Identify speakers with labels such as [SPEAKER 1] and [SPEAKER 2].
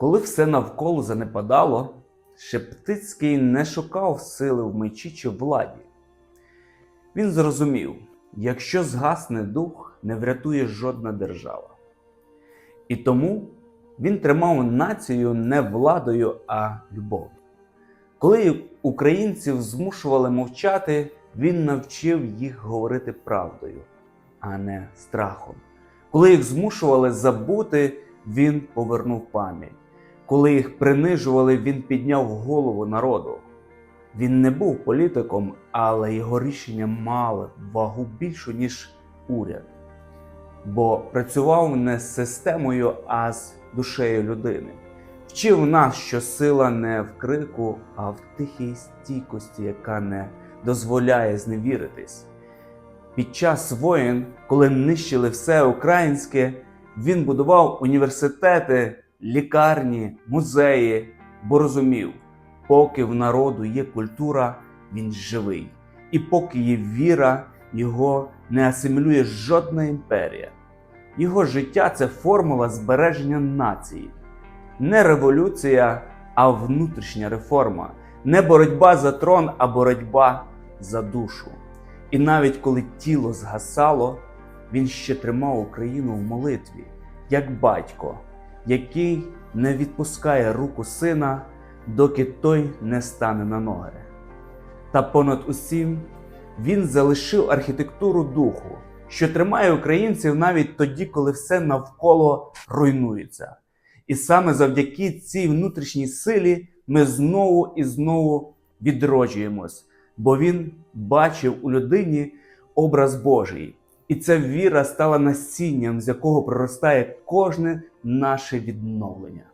[SPEAKER 1] Коли все навколо занепадало, Шептицький не шукав сили в мечі чи владі. Він зрозумів, якщо згасне дух, не врятує жодна держава. І тому він тримав націю не владою, а любов'ю. Коли українців змушували мовчати, він навчив їх говорити правдою, а не страхом. Коли їх змушували забути, він повернув пам'ять. Коли їх принижували, він підняв голову народу. Він не був політиком, але його рішення мали вагу більшу, ніж уряд, бо працював не з системою, а з душею людини. Вчив нас, що сила не в крику, а в тихій стійкості, яка не дозволяє зневіритись. Під час воєн, коли нищили все українське, він будував університети, лікарні, музеї, бо розумів, поки в народу є культура, він живий, і поки є віра, його не асимілює жодна імперія. Його життя це формула збереження нації, не революція, а внутрішня реформа, не боротьба за трон, а боротьба за душу. І навіть коли тіло згасало, він ще тримав Україну в молитві, як батько, який не відпускає руку сина, доки той не стане на ноги. Та понад усім він залишив архітектуру духу, що тримає українців навіть тоді, коли все навколо руйнується. І саме завдяки цій внутрішній силі ми знову і знову відроджуємось, бо він бачив у людині образ Божий. І ця віра стала насінням, з якого проростає кожне наше відновлення.